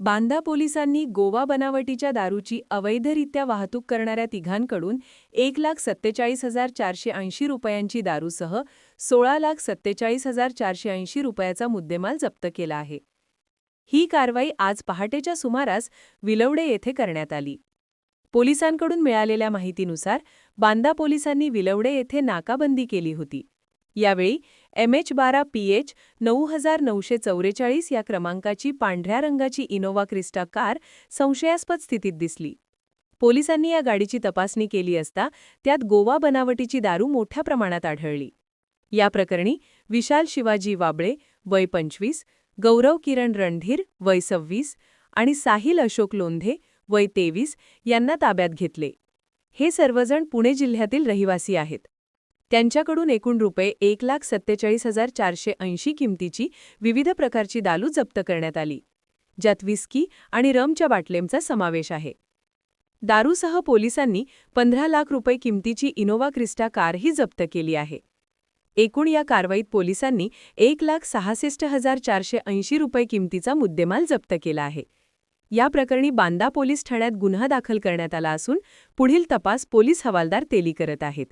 बांदा पोलिसांनी गोवा बनावटीच्या दारूची अवैधरित्या वाहतूक करणाऱ्या तिघांकडून एक लाख सत्तेचाळीस हजार चारशे ऐंशी रुपयांची दारूसह सोळा लाख सत्तेचाळीस हजार चारशे ऐंशी रुपयाचा मुद्देमाल जप्त केला आहे. ही कारवाई आज पहाटेच्या सुमारास विलवडे येथे करण्यात आली. पोलिसांकडून मिळालेल्या माहितीनुसार बांदा पोलिसांनी विलवडे येथे नाकाबंदी केली होती. यावेळी एम एच बारा पी एच नऊ हजार नऊशे चौवेचाळीस या क्रमांकाची पांढऱ्या रंगाची इनोव्हा क्रिस्टा कार संशयास्पद स्थितीत दिसली. पोलिसांनी या गाडीची तपासणी केली असता त्यात गोवा बनावटीची दारू मोठ्या प्रमाणात आढळली. या प्रकरणी विशाल शिवाजी वाबळे वय पंचवीस गौरव किरण रणधीर वय सव्वीस आणि साहिल अशोक लोंधे वय तेवीस यांना ताब्यात घेतले. हे सर्वजण पुणे जिल्ह्यातील रहिवासी आहेत. त्यांच्याकडून एकूण रुपये एक लाख सत्तेचाळीस हजार चारशे ऐंशी किमतीची विविध प्रकारची दालू जप्त करण्यात आली ज्यात विस्की आणि रमच्या बाटलेमचा समावेश आहे. दारूसह पोलिसांनी पंधरा लाख रुपये किमतीची इनोवा क्रिस्टा कारही जप्त केली आहे. एकूण या कारवाईत पोलिसांनी एक लाख सहासष्ट हजार चारशे ऐंशी रुपये किमतीचा मुद्देमाल जप्त केला आहे. या प्रकरणी बांदा पोलीस ठाण्यात गुन्हा दाखल करण्यात आला असून पुढील तपास पोलीस हवालदार तेली करत आहेत.